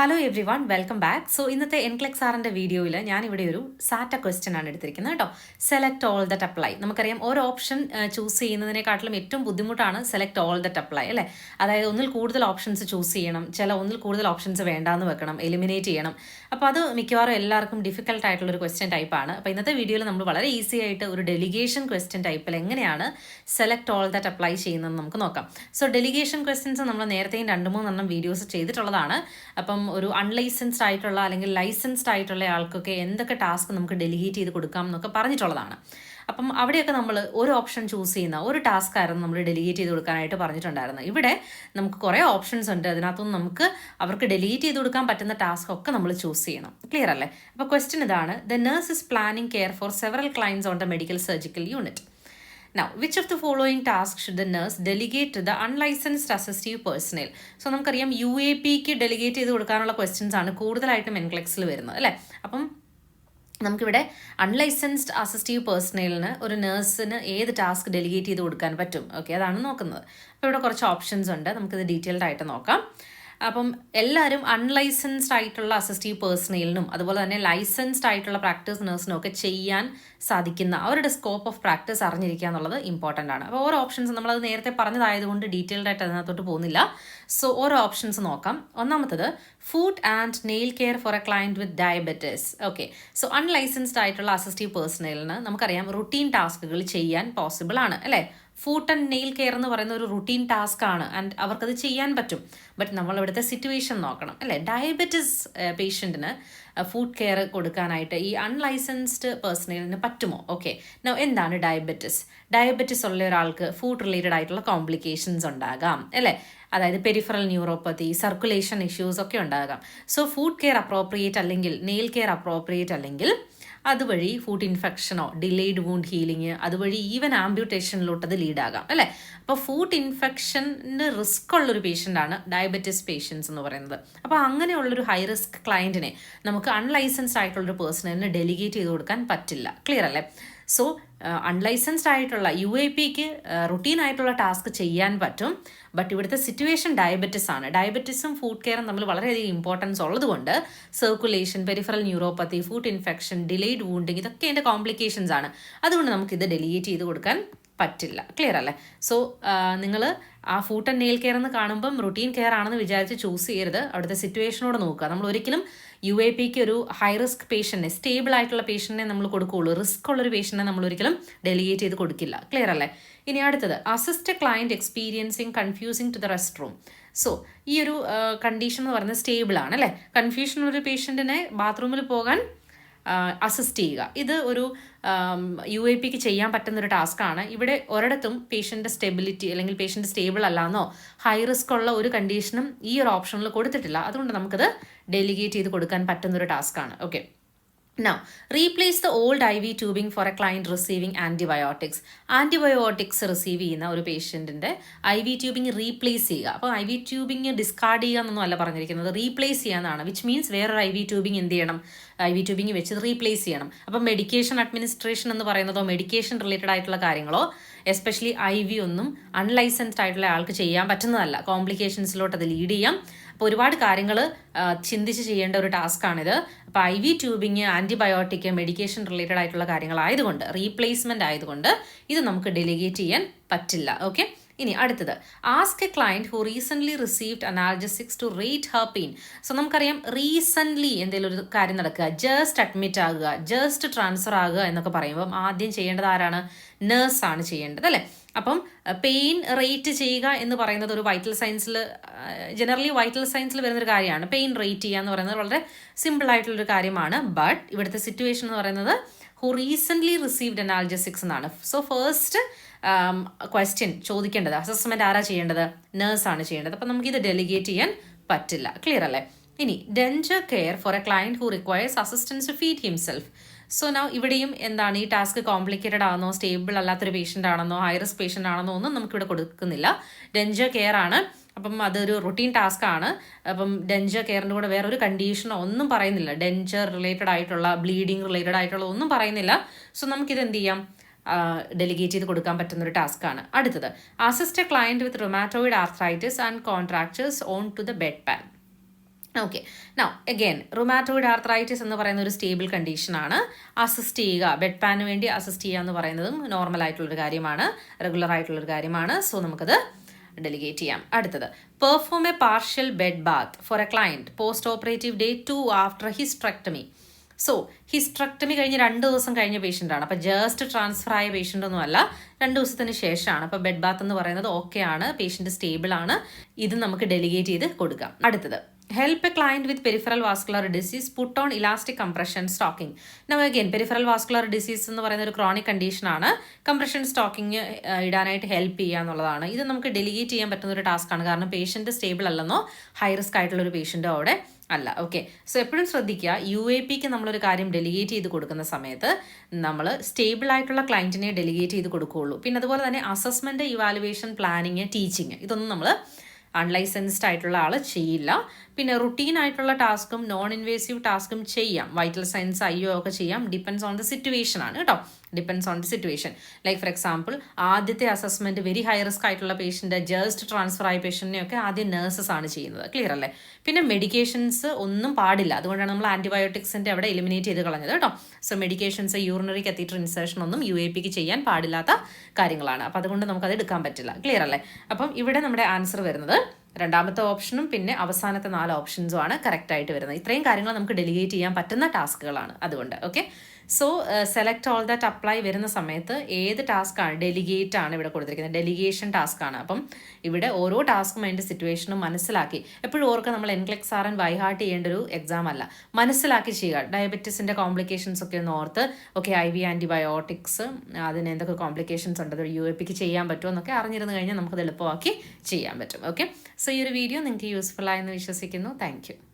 Hello everyone welcome back so ഇന്നത്തെ NCLEX ആറിന്റെ വീഡിയോയിൽ ഞാനിവിടെ ഒരു സാറ്റ ക്വസ്റ്റ്യൻ ആണ് എടുത്തിരിക്കുന്നത് കേട്ടോ. സെലക്ട് ഓൾ ദറ്റ് അപ്ലൈ നമുക്കറിയാം ഓരോ ഓപ്ഷൻ ചൂസ് ചെയ്യുന്നതിനെക്കാട്ടിലും ഏറ്റവും ബുദ്ധിമുട്ടാണ് സെലക്ട് ഓൾ ദറ്റ് അപ്ലൈ അല്ലേ? അതായത് ഒന്നിൽ കൂടുതൽ ഓപ്ഷൻസ് ചൂസ് ചെയ്യണം ചില ഒന്നിൽ കൂടുതൽ ഓപ്ഷൻസ് വേണ്ടാന്ന് വെക്കണം എലിമിനേറ്റ് ചെയ്യണം. അപ്പോൾ അത് മിക്കവാറും എല്ലാവർക്കും ഡിഫിക്കൽട്ട് ആയിട്ടുള്ള ഒരു ക്വസ്റ്റ്യൻ ടൈപ്പാണ് അപ്പോൾ ഇന്നത്തെ വീഡിയോയിൽ നമ്മൾ വളരെ ഈസി ആയിട്ട് ഒരു ഡെലിഗേഷൻ ക്വസ്റ്റ്യൻ ടൈപ്പിൽ എങ്ങനെയാണ് സെലക്ട് ഓൾ ദറ്റ് അപ്ലൈ ചെയ്യുന്നതെന്ന് നമുക്ക് നോക്കാം. സോ ഡെലിഗേഷൻ ക്വസ്റ്റ്യൻസ് നമ്മൾ നേരത്തെയും രണ്ട് മൂന്നെണ്ണം വീഡിയോസ് ചെയ്തിട്ടുള്ളതാണ്. അപ്പം ഒരു അൺലൈസൻസ്ഡ് ആയിട്ടുള്ള അല്ലെങ്കിൽ ലൈസൻസ്ഡ് ആയിട്ടുള്ള ആൾക്കൊക്കെ എന്തൊക്കെ ടാസ്ക് നമുക്ക് ഡെലിഗേറ്റ് ചെയ്ത് കൊടുക്കാം എന്നൊക്കെ പറഞ്ഞിട്ടുള്ളതാണ്. അപ്പം അവിടെയൊക്കെ നമ്മൾ ഒരു ഓപ്ഷൻ ചൂസ് ചെയ്യുന്ന ഒരു ടാസ്ക് ആയിരുന്നു നമ്മൾ ഡെലിഗേറ്റ് ചെയ്ത് കൊടുക്കാനായിട്ട് പറഞ്ഞിട്ടുണ്ടായിരുന്നത്. ഇവിടെ നമുക്ക് കുറേ ഓപ്ഷൻസ് ഉണ്ട്. അതിനകത്തുനിന്ന് നമുക്ക് അവർക്ക് ഡെലിഗേറ്റ് ചെയ്ത് കൊടുക്കാൻ പറ്റുന്ന ടാസ്ക് ഒക്കെ നമ്മൾ ചൂസ് ചെയ്യണം. ക്ലിയർ അല്ലേ? അപ്പോൾ ക്വസ്റ്റ്യൻ ഇതാണ് the nurse is planning care for several clients on the medical surgical unit Now, which of the following tasks should the nurse delegate to the unlicensed assistive personnel? So നമുക്കറിയാം U A pick delegate ചെയ്ത് കൊടുക്കാനുള്ള questions ആണ് കൂടുതലായിട്ടും എൻക്ലെക്സിൽ വരുന്നത് അല്ലേ? അപ്പം നമുക്കിവിടെ unlicensed assistive പേഴ്സണലിന് ഒരു നേഴ്സിന് ഏത് ടാസ്ക് ഡെലിഗേറ്റ് ചെയ്ത് കൊടുക്കാൻ പറ്റും? ഓക്കെ അതാണ് നോക്കുന്നത്. അപ്പോൾ ഇവിടെ കുറച്ച് ഓപ്ഷൻസ് ഉണ്ട്. നമുക്കിത് ഡീറ്റെയിൽഡ് ആയിട്ട് നോക്കാം. അപ്പം എല്ലാവരും അൺലൈസൻസ്ഡ് ആയിട്ടുള്ള അസിസ്റ്റീവ് പേഴ്സണലിനും അതുപോലെ തന്നെ ലൈസൻസ്ഡ് ആയിട്ടുള്ള പ്രാക്ടീസ് നഴ്സിനും ഒക്കെ ചെയ്യാൻ സാധിക്കുന്ന അവരുടെ സ്കോപ്പ് ഓഫ് പ്രാക്ടീസ് അറിഞ്ഞിരിക്കുക എന്നുള്ളത് ഇമ്പോർട്ടന്റ് ആണ്. അപ്പോൾ ഓരോ ഓപ്ഷൻസ് നമ്മളത് നേരത്തെ പറഞ്ഞതായതുകൊണ്ട് ഡീറ്റെയിൽഡ് ആയിട്ട് അതിനകത്തോട്ട് പോകുന്നില്ല. സോ ഓരോ ഓപ്ഷൻസ് നോക്കാം. ഒന്നാമത്തത് food and nail care for a client with diabetes okay so unlicensed ആയിട്ടുള്ള അസിസ്റ്റീവ് പേഴ്സണലിന് നമുക്കറിയാം റുട്ടീൻ ടാസ്കുകൾ ചെയ്യാൻ പോസിബിൾ ആണ് അല്ലേ? ഫുഡ് ആൻഡ് നെയിൽ കെയർ എന്ന് പറയുന്ന ഒരു റുട്ടീൻ ടാസ്ക് ആണ്. ആൻഡ് അവർക്കത് ചെയ്യാൻ പറ്റും. ബട്ട് നമ്മൾ ഇവിടുത്തെ സിറ്റുവേഷൻ നോക്കണം. അല്ലേ? ഡയബറ്റിസ് പേഷ്യന്റിന് ഫുഡ് കെയർ കൊടുക്കാനായിട്ട് ഈ അൺലൈസൻസ്ഡ് പേഴ്സണലിന് പറ്റുമോ? ഓക്കെ എന്താണ് ഡയബറ്റിസ് ഡയബറ്റിസ് ഉള്ള ഒരാൾക്ക് ഫുഡ് റിലേറ്റഡ് ആയിട്ടുള്ള കോംപ്ലിക്കേഷൻസ് ഉണ്ടാകാം. അല്ലേ? അതായത് പെരിഫറൽ ന്യൂറോപ്പതി സർക്കുലേഷൻ ഇഷ്യൂസ് ഒക്കെ ഉണ്ടാകാം. സോ ഫുഡ് കെയർ അപ്രോപ്രിയേറ്റ് അല്ലെങ്കിൽ നെയിൽ കെയർ അപ്രോപ്രിയേറ്റ് അല്ലെങ്കിൽ അതുവഴി ഫുഡ് ഇൻഫെക്ഷനോ ഡിലേഡ് വൂണ്ട് ഹീലിംഗ് അതുവഴി ഈവൻ ആംബ്യൂട്ടേഷനിലോട്ട് അത് ലീഡാകാം അല്ലേ? അപ്പോൾ ഫുഡ് ഇൻഫെക്ഷന്റെ റിസ്ക് ഉള്ളൊരു പേഷ്യന്റാണ് ഡയബറ്റിസ് പേഷ്യൻസ് എന്ന് പറയുന്നത്. അപ്പോൾ അങ്ങനെയുള്ളൊരു ഹൈ റിസ്ക് ക്ലയന്റിനെ നമുക്ക് അൺലൈസൻസ്ഡ് ആയിട്ടുള്ളൊരു പേഴ്സണലിന് ഡെലിഗേറ്റ് ചെയ്ത് കൊടുക്കാൻ പറ്റില്ല. ക്ലിയർ അല്ലേ? സോ അൺലൈസൻസ്ഡ് ആയിട്ടുള്ള യു എ പിക്ക് റുട്ടീൻ ആയിട്ടുള്ള ടാസ്ക് ചെയ്യാൻ പറ്റും. ബട്ട് ഇവിടുത്തെ സിറ്റുവേഷൻ ഡയബറ്റിസ് ആണ്. ഡയബറ്റിസും ഫുഡ് കെയറും തമ്മിൽ വളരെയധികം ഇമ്പോർട്ടൻസ് ഉള്ളതുകൊണ്ട് circulation peripheral neuropathy foot infection delayed wounding ഇതൊക്കെ അതിന്റെ കോംപ്ലിക്കേഷൻസ് ആണ്. അതുകൊണ്ട് നമുക്ക് നമുക്കിത് ഡെലിഗേറ്റ് ചെയ്ത് കൊടുക്കാൻ പറ്റില്ല. ക്ലിയർ അല്ലേ? സോ നിങ്ങൾ ആ ഫുഡ് ആൻഡ് നെയിൽ കെയർ എന്ന് കാണുമ്പം റുട്ടീൻ കെയർ ആണെന്ന് വിചാരിച്ച് ചൂസ് ചെയ്യരുത്. അവിടുത്തെ സിറ്റുവേഷനോട് നോക്കുക. നമ്മൾ ഒരിക്കലും യു എ പിക്ക് ഒരു ഹൈ റിസ്ക് പേഷ്യന്റിനെ സ്റ്റേബിൾ ആയിട്ടുള്ള പേഷ്യന്റിനെ നമ്മൾ കൊടുക്കുകയുള്ളൂ. റിസ്ക് ഉള്ളൊരു പേഷ്യന്റിനെ നമ്മൾ ഒരിക്കലും ഡെലിഗേറ്റ് ചെയ്ത് കൊടുക്കില്ല. ക്ലിയർ അല്ലേ? ഇനി അടുത്തത് assist client experiencing confusing to the rest room so ഈ ഒരു കണ്ടീഷൻ എന്ന് പറയുന്നത് സ്റ്റേബിൾ ആണ് അല്ലേ? കൺഫ്യൂഷൻ ഒരു പേഷ്യന്റിനെ ബാത്റൂമിൽ പോകാൻ അസിസ്റ്റ് ചെയ്യുക. ഇത് ഒരു യു എ പിക്ക് ചെയ്യാൻ പറ്റുന്നൊരു ടാസ്ക്കാണ് ഇവിടെ ഒരിടത്തും പേഷ്യന്റെ സ്റ്റെബിലിറ്റി അല്ലെങ്കിൽ പേഷ്യന്റ് സ്റ്റേബിൾ അല്ലാന്നോ ഹൈ റിസ്ക് ഉള്ള ഒരു കണ്ടീഷനും ഈ ഒരു ഓപ്ഷനിൽ കൊടുത്തിട്ടില്ല. അതുകൊണ്ട് നമുക്കത് ഡെലിഗേറ്റ് ചെയ്ത് കൊടുക്കാൻ പറ്റുന്നൊരു ടാസ്ക്കാണ് okay Now, replace the old I V for for a client antibiotics. Antibiotics antibiotics receive ചെയ്യുന്ന ഒരു പേഷ്യന്റിന്റെ ഐ വി ട്യൂബിങ് റീപ്ലേസ് ചെയ്യുക. അപ്പോൾ ഐ വി ട്യൂബിങ് ഡിസ്കാർഡ് ചെയ്യുക എന്നൊന്നും അല്ല പറഞ്ഞിരിക്കുന്നത്. റീപ്ലേസ് ചെയ്യാനാണ് വിച്ച് മീൻസ് വേറൊരു ഐ വി ട്യൂബിങ് എന്ത് ചെയ്യണം? ഐ വി ട്യൂബിങ് വെച്ച് റീപ്ലേസ് ചെയ്യണം. അപ്പം മെഡിക്കേഷൻ അഡ്മിനിസ്ട്രേഷൻ എന്ന് പറയുന്നതോ മെഡിക്കേഷൻ റിലേറ്റഡ് ആയിട്ടുള്ള കാര്യങ്ങളോ എസ്പെഷ്യലി ഐ വി ഒന്നും അൺലൈസൻസ്ഡ് ആയിട്ടുള്ള ആൾക്ക് ചെയ്യാൻ പറ്റുന്നതല്ല. കോംപ്ലിക്കേഷൻസിലോട്ട് അത് ലീഡ് ചെയ്യാം. അപ്പോൾ ഒരുപാട് കാര്യങ്ങൾ ചിന്തിച്ച് ചെയ്യേണ്ട ഒരു ടാസ്ക്കാണിത് അപ്പോൾ I V tubing antibiotic medication related ആയിട്ടുള്ള കാര്യങ്ങളായതുകൊണ്ട് റീപ്ലേസ്മെന്റ് ആയതുകൊണ്ട് ഇത് നമുക്ക് ഡെലിഗേറ്റ് ചെയ്യാൻ പറ്റില്ല. ഓക്കെ ഇനി അടുത്തത്. Ask a client who recently received analgesics to rate her pain so നമുക്കറിയാം റീസെന്റ്ലി എന്തെങ്കിലും ഒരു കാര്യം നടക്കുക. ജസ്റ്റ് അഡ്മിറ്റ് ആകുക. ജസ്റ്റ് ട്രാൻസ്ഫർ ആകുക എന്നൊക്കെ പറയുമ്പം ആദ്യം ചെയ്യേണ്ടത് ആരാണ്? നേഴ്സാണ് ചെയ്യേണ്ടത് അല്ലേ? അപ്പം പെയിൻ റേറ്റ് ചെയ്യുക എന്ന് പറയുന്നത് ഒരു വൈറ്റൽ സയൻസിൽ ജനറലി വൈറ്റൽ സയൻസിൽ വരുന്നൊരു കാര്യമാണ്. പെയിൻ റേറ്റ് ചെയ്യുക എന്ന് പറയുന്നത് വളരെ സിമ്പിൾ ആയിട്ടുള്ളൊരു കാര്യമാണ്. ബട്ട് ഇവിടുത്തെ സിറ്റുവേഷൻ എന്ന് പറയുന്നത് ഹു റീസെന്റ്ലി റിസീവ്ഡ് അനാൽജസിക്സ് എന്നാണ്. സോ ഫസ്റ്റ് ക്വസ്റ്റ്യൻ ചോദിക്കേണ്ടത് അസസ്മെന്റ് ആരാ ചെയ്യേണ്ടത്? നേഴ്സാണ് ചെയ്യേണ്ടത്. അപ്പം നമുക്കിത് ഡെലിഗേറ്റ് ചെയ്യാൻ പറ്റില്ല. ക്ലിയർ അല്ലേ? ഇനി denture care for a client who requires assistance to feed himself so now ഇവിടെയും എന്താണ്? ഈ ടാസ്ക് കോംപ്ലിക്കേറ്റഡ് ആണെന്നോ സ്റ്റേബിൾ അല്ലാത്തൊരു പേഷ്യന്റ് ആണെന്നോ ഹൈ റിസ്ക് പേഷ്യന്റ് ആണെന്നോ ഒന്നും നമുക്കിവിടെ കൊടുക്കുന്നില്ല. ഡെഞ്ചർ കെയർ ആണ്. അപ്പം അതൊരു റൊട്ടീൻ ആണ്. അപ്പം ഡെഞ്ചർ കെയറിന്റെ കൂടെ വേറൊരു കണ്ടീഷനോ ഒന്നും പറയുന്നില്ല. ഡെഞ്ചർ റിലേറ്റഡ് ആയിട്ടുള്ള ബ്ലീഡിങ് റിലേറ്റഡ് ആയിട്ടുള്ള ഒന്നും പറയുന്നില്ല. സോ നമുക്കിത് എന്ത് ചെയ്യാം? ഡെലിഗേറ്റ് ചെയ്ത് കൊടുക്കാൻ പറ്റുന്ന ഒരു ടാസ്ക് ആണ്. അടുത്തത് assist a client with rheumatoid arthritis and contractures on to the bed pan okay now again rheumatoid arthritis എന്ന് പറയുന്ന ഒരു സ്റ്റേബിൾ കണ്ടീഷനാണ് അസിസ്റ്റ് ചെയ്യുക. ബെഡ് പാന് വേണ്ടി അസിസ്റ്റ് ചെയ്യുക എന്ന് പറയുന്നതും നോർമൽ ആയിട്ടുള്ളൊരു കാര്യമാണ്. റെഗുലർ ആയിട്ടുള്ളൊരു കാര്യമാണ്. സോ നമുക്കത് ഡെലിഗേറ്റ് ചെയ്യാം. അടുത്തത് perform a partial bed bath for a client post operative day two after hysterectomy so hysterectomy കഴിഞ്ഞ് രണ്ട് ദിവസം കഴിഞ്ഞ പേഷ്യന്റാണ് അപ്പോൾ ജസ്റ്റ് ട്രാൻസ്ഫർ ആയ പേഷ്യന്റ് ഒന്നും അല്ല. രണ്ട് ദിവസത്തിന് ശേഷമാണ്. അപ്പോൾ ബെഡ് ബാത്ത് എന്ന് പറയുന്നത് ഓക്കെ ആണ്. പേഷ്യന്റ് സ്റ്റേബിൾ ആണ്. ഇത് നമുക്ക് ഡെലിഗേറ്റ് ചെയ്ത് കൊടുക്കാം. അടുത്തത്. Help a client with peripheral vascular disease put on elastic compression stocking നമ്മൾ അഗെയിൻ പെരിഫറൽ വാസ്കുലർ ഡിസീസ് എന്ന് പറയുന്ന ഒരു ക്രോണിക് കണ്ടീഷനാണ് കംപ്രഷൻ സ്റ്റോക്കിംഗ് ഇടാനായിട്ട് ഹെൽപ്പ് ചെയ്യുക എന്നുള്ളതാണ്. ഇത് നമുക്ക് ഡെലിഗേറ്റ് ചെയ്യാൻ പറ്റുന്ന ഒരു ടാസ്ക്കാണ് കാരണം പേഷ്യന്റ് സ്റ്റേബിൾ അല്ലെന്നോ ഹൈ റിസ്ക് ആയിട്ടുള്ള ഒരു പേഷ്യന്റോ അവിടെ അല്ല. ഓക്കെ സോ എപ്പോഴും ശ്രദ്ധിക്കുക യു എ പിക്ക് നമ്മളൊരു കാര്യം ഡെലിഗേറ്റ് ചെയ്ത് കൊടുക്കുന്ന സമയത്ത് നമ്മൾ സ്റ്റേബിൾ ആയിട്ടുള്ള ക്ലയന്റിനെ ഡെലിഗേറ്റ് ചെയ്ത് കൊടുക്കുകയുള്ളൂ പിന്നെ അതുപോലെ തന്നെ അസസ്മെന്റ് ഇവാലുവേഷൻ പ്ലാനിങ് ടീച്ചിങ് ഇതൊന്നും നമ്മൾ അൺലൈസൻസ്ഡ് ആയിട്ടുള്ള ആൾ ചെയ്യില്ല. പിന്നെ റുട്ടീൻ ആയിട്ടുള്ള ടാസ്കും നോൺ ഇൻവേസീവ് ടാസ്കും ചെയ്യാം. വൈറ്റൽ സയൻസ് ഐ ഒക്കെ ചെയ്യാം. ഡിപ്പെൻസ് ഓൺ ദ സിറ്റുവേഷൻ ആണ് കേട്ടോ. Depends on the situation like for example ആദ്യത്തെ അസസ്മെന്റ് വെരി ഹൈ റിസ്ക് ആയിട്ടുള്ള പേഷ്യന്റ് ജസ്റ്റ് ട്രാൻസ്ഫർ ആയ പേഷ്യന്റിനെയൊക്കെ ആദ്യം നഴ്സസ് ആണ് ചെയ്യുന്നത്. ക്ലിയർ അല്ലേ? പിന്നെ മെഡിക്കേഷൻസ് ഒന്നും പാടില്ല. അതുകൊണ്ടാണ് നമ്മൾ ആന്റിബയോട്ടിക്സിന്റെ അവിടെ എലിമിനേറ്റ് ചെയ്ത് കളഞ്ഞത് കേട്ടോ. So medications urinary catheter insertion ഒന്നും യു എ പിക്ക് ചെയ്യാൻ പാടില്ലാത്ത കാര്യങ്ങളാണ്. അപ്പോൾ അതുകൊണ്ട് നമുക്ക് നമുക്കത് എടുക്കാൻ പറ്റില്ല. ക്ലിയർ അല്ലേ? അപ്പം ഇവിടെ നമ്മുടെ ആൻസർ വരുന്നത് രണ്ടാമത്തെ ഓപ്ഷനും പിന്നെ അവസാനത്തെ നാല് ഓപ്ഷൻസും ആണ് കറക്റ്റ് ആയിട്ട് വരുന്നത്. ഇത്രയും കാര്യങ്ങൾ നമുക്ക് ഡെലിഗേറ്റ് ചെയ്യാൻ പറ്റുന്ന ടാസ്കുകളാണ് അതുകൊണ്ട്. Okay so select all that apply വരുന്ന സമയത്ത് ഏത് ടാസ്ക്കാണ് ഡെലിഗേറ്റ് ആണ് ഇവിടെ കൊടുത്തിരിക്കുന്നത്? ഡെലിഗേഷൻ ടാസ്ക് ആണ്. അപ്പം ഇവിടെ ഓരോ ടാസ്കും അതിന്റെ സിറ്റുവേഷനും മനസ്സിലാക്കി. എപ്പോഴും ഓർക്കുക നമ്മൾ എൻക്ലെക്സ് ആർ ആൻഡ് വൈഹാർട്ട് ചെയ്യേണ്ട ഒരു എക്സാം അല്ല. മനസ്സിലാക്കി ചെയ്യുക. ഡയബറ്റീസിന്റെ കോംപ്ലിക്കേഷൻസ് ഒക്കെ ഒന്ന് ഓർത്ത് ഓക്കെ ഐ വി ആന്റിബയോട്ടിക്സ് അതിന് എന്തൊക്കെ കോംപ്ലിക്കേഷൻസ് ഉണ്ട് അത് യു എ പിക്ക് ചെയ്യാൻ പറ്റുമോ എന്നൊക്കെ അറിഞ്ഞിരുന്നു കഴിഞ്ഞാൽ നമുക്കത് എളുപ്പമാക്കി ചെയ്യാൻ പറ്റും. ഓക്കെ സോ ഈ ഒരു വീഡിയോ നിങ്ങൾക്ക് യൂസ്ഫുൾ ആയെന്ന് വിശ്വസിക്കുന്നു. താങ്ക്